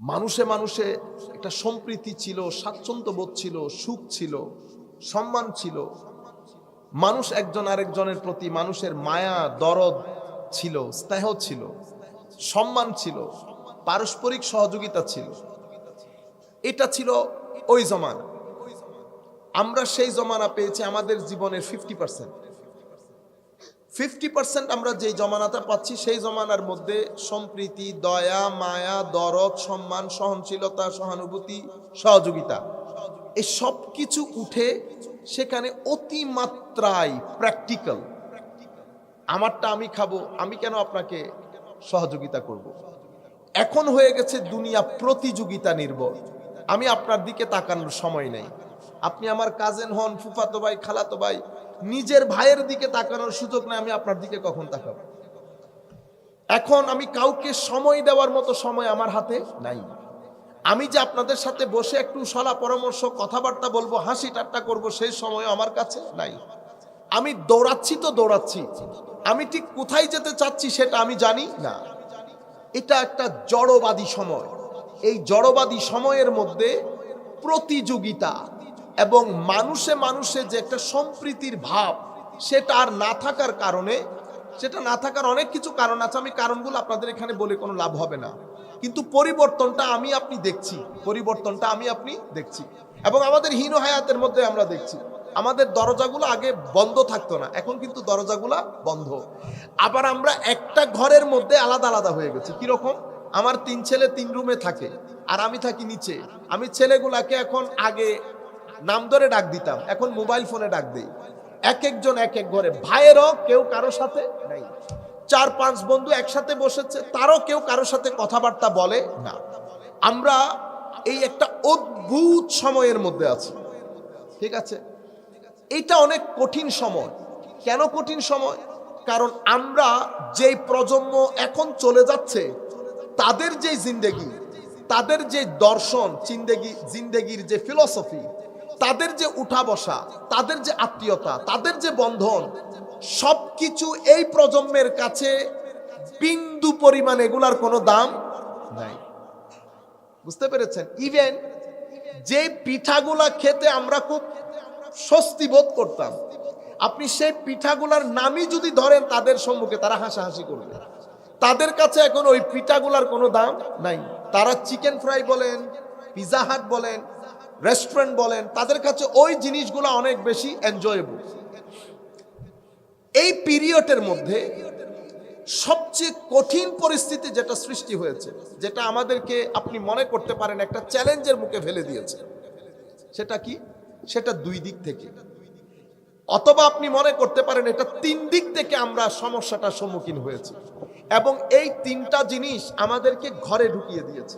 মানুষে মানুষে একটা সম্প্রীতি ছিল স্বাচ্ছন্দ্য বোধ ছিল, সুখ ছিল, সম্মান ছিল। মানুষ একজন আরেকজনের প্রতি মানুষের মায়া, দরদ ছিল, স্নেহ ছিল, সম্মান ছিল, পারস্পরিক সহযোগিতা ছিল। এটা ছিল ওই জমানা। আমরা সেই জমানা পেয়েছি আমাদের জীবনের ফিফটি পার্সেন্ট ফিফটি পার্সেন্ট আমরা যেই জমানাটা পাচ্ছি, সেই জমানার মধ্যে সম্প্রীতি, দয়া, মায়া, দরদ, সম্মান, সহনশীলতা, সহানুভূতি, সহযোগিতা, এই সব কিছু উঠে সেখানে অতিমাত্রায় প্র্যাকটিক্যাল আমারটা আমি খাব, আমি কেন আপনাকে সহযোগিতা করব। এখন হয়ে গেছে দুনিয়া প্রতিযোগিতা নির্ভর। আমি আপনার দিকে তাকানোর সময় নেই। আপনি আমার কাজেন হন, ফুফাতো ভাই, খালাতো ভাই নিজের ভাইয়ের দিকে তাকানোর সুযোগ নেই, আমি আপনার দিকে কখন তাকাবো? এখন আমি কাউকে সময় দেওয়ার মতো সময় আমার হাতে নাই। আমি যে আপনাদের সাথে বসে একটু সলা পরামর্শ, কথাবার্তা বলব, হাসি ঠাট্টা করব, সেই সময় আমার কাছে নাই। আমি দৌড়াচ্ছি তো দৌড়াচ্ছি। আমি ঠিক কোথায় যেতে চাচ্ছি সেটা আমি জানি না। এটা একটা জড়বাদী সময়। এই জড়বাদী সময়ের মধ্যে প্রতিযোগিতা এবং মানুষে মানুষে যে একটা সম্প্রীতির ভাব, সেটা আর না থাকার কারণে, সেটা না থাকার অনেক কিছু কারণ আছে, আমি কারণগুলো আপনাদের এখানে বলে কোনো লাভ হবে না। কিন্তু পরিবর্তনটা আমি আপনি দেখছি, পরিবর্তনটা আমি আপনি দেখছি। এবং আমাদের হীন হায়াতের মধ্যে আমরা দেখছি, আমাদের দরজাগুলো আগে বন্ধ থাকতো না, এখন কিন্তু দরজাগুলো বন্ধ। আবার আমরা একটা ঘরের মধ্যে আলাদা আলাদা হয়ে গেছি, কীরকম? আমার তিন ছেলে তিন রুমে থাকে, আর আমি থাকি নিচে। আমি ছেলেগুলাকে এখন আগে নাম ধরে ডাক দিতাম। এখন মোবাইল ফোনে ডাক দিই। এক একজন এক এক ঘরে। ভাইয়েরও কেউ কারও সাথে নাই। চার পাঁচ বন্ধু একসাথে বসেছে, তারও কেউ কারোর সাথে কথাবার্তা বলে না। আমরা এই একটা অদ্ভুত সময়ের মধ্যে আছি। ঠিক আছে? এটা অনেক কঠিন সময়। কেন কঠিন সময়? কারণ আমরা যেই প্রজন্ম এখন চলে যাচ্ছে, তাদের যে জিন্দেগি, তাদের যে দর্শন, জিন্দেগি, জিন্দেগির যে ফিলসফি তাদের যে উঠা বসা তাদের যে আত্মীয়তা, তাদের যে বন্ধন সব কিছু এই প্রজন্মের কাছে বিন্দু পরিমাণ এগুলার কোনো দাম নাই। বুঝতে পেরেছেন? ইভেন যে পিঠাগুলা খেতে আমরা খুব স্বস্তি বোধ করতাম, আপনি সেই পিঠাগুলার নামই যদি ধরেন, তাদের সম্মুখে তারা হাসাহাসি করবে। তাদের কাছে এখন ওই পিঠাগুলার কোনো দাম নাই। তারা চিকেন ফ্রাই বলেন, পিজা হাট বলেন রেস্টুরেন্ট বলেন, তাদের কাছে ওই জিনিসগুলো অনেক বেশি এনজয়েবল এই পিরিয়ডের মধ্যে সবচেয়ে কঠিন পরিস্থিতি যেটা সৃষ্টি হয়েছে, যেটা আমাদেরকে আপনি মনে করতে পারেন একটা চ্যালেঞ্জের মুখে ফেলে দিয়েছে, সেটা কি? সেটা দুই দিক থেকে। অথবা আপনি মনে করতে পারেন এটা তিন দিক থেকে আমরা সমস্যাটার সম্মুখীন হয়েছি, এবং এই তিনটা জিনিস আমাদেরকে ঘরে ঢুকিয়ে দিয়েছে।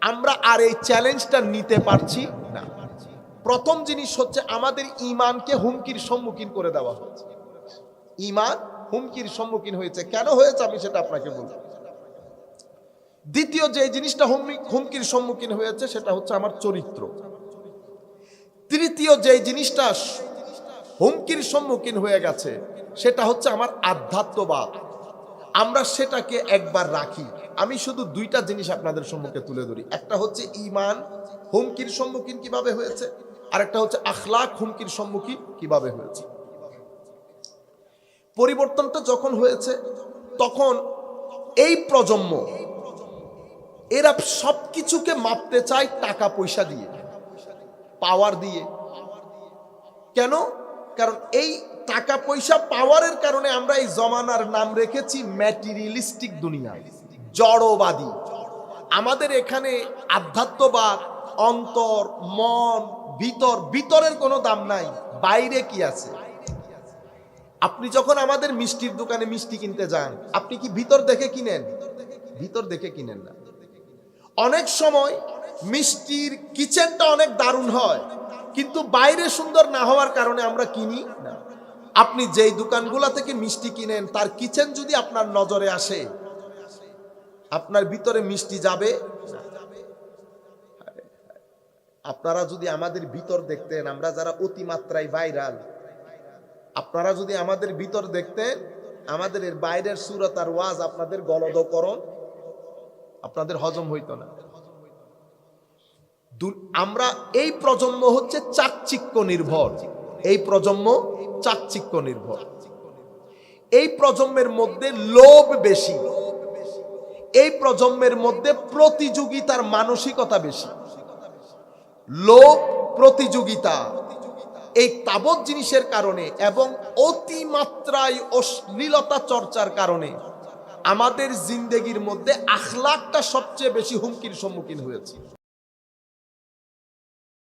আমরা আর এই চ্যালেঞ্জটা নিতে পারছি না। প্রথম জিনিস হচ্ছে আমাদের ইমানকে হুমকির সম্মুখীন করে দেওয়া হয়েছে। ইমান হুমকির সম্মুখীন হয়েছে। কেন হয়েছে আমি সেটা আপনাকে বলব। দ্বিতীয় যে জিনিসটা হুমকি- হুমকির সম্মুখীন হয়েছে সেটা হচ্ছে আমার চরিত্র। তৃতীয় যে জিনিসটা হুমকির সম্মুখীন হয়ে গেছে সেটা হচ্ছে আমার আধ্যাত্মবাদ। আমরা সেটাকে একবার রাখি। আমি শুধু দুইটা জিনিস আপনাদের সম্মুখে তুলে ধরি। একটা হচ্ছে ইমান হুমকির সম্মুখীন কীভাবে হয়েছে? আর একটা হচ্ছে আখলাক, হুমকির সম্মুখীন কীভাবে হয়েছে? পরিবর্তনটা যখন হয়েছে, তখন এই প্রজন্ম, এরা সব কিছুকে মাপতে চায় টাকা পয়সা দিয়ে, পাওয়ার দিয়ে। কেন? কারণ এই টাকা পয়সা পাওয়ারের কারণে আমরা এই জমানার নাম রেখেছি ম্যাটেরিয়ালিস্টিক দুনিয়া। জড়বাদী। আমাদের এখানে আধ্যাত্মবাদ, অন্তর, মন, ভিতর, ভিতরের কোনো দাম নাই, বাইরে কি আছে? আপনি যখন আমাদের মিষ্টির দোকানে মিষ্টি কিনতে যান, আপনি কি ভিতর দেখে কিনেন? ভিতর দেখে কিনেন না। অনেক সময় মিষ্টির কিচেনটা অনেক দারুণ হয়, কিন্তু বাইরে সুন্দর না হওয়ার কারণে আমরা কিনি না। আপনি যেই দোকানগুলা থেকে মিষ্টি কিনেন, তার কিচেন যদি আপনার নজরে আসে আপনার ভিতরে মিষ্টি যাবে? আপনারা যদি আমাদের ভিতর দেখতেন, আমরা যারা অতিমাত্রায় ভাইরাল, আপনারা যদি আমাদের ভিতর দেখতেন, আমাদের বাইরের সুরত আর ওয়াজ আপনাদের গলদকরণ, আপনাদের হজম হইতো না। আমরা এই প্রজন্ম হচ্ছে চাকচিক্য নির্ভর। এই প্রজন্ম চাকচিক্য নির্ভর। এই প্রজন্মের মধ্যে লোভ বেশি। এই প্রজন্মের মধ্যে প্রতিযোগিতার মানসিকতা বেশি। লোভ, প্রতিযোগিতা, এই তাবৎ জিনিসের কারণে এবং অতিমাত্রায় অশ্লীলতা চর্চার কারণে আমাদের জিন্দেগির মধ্যে আখলাকটা সবচেয়ে বেশি হুমকির সম্মুখীন হয়েছে।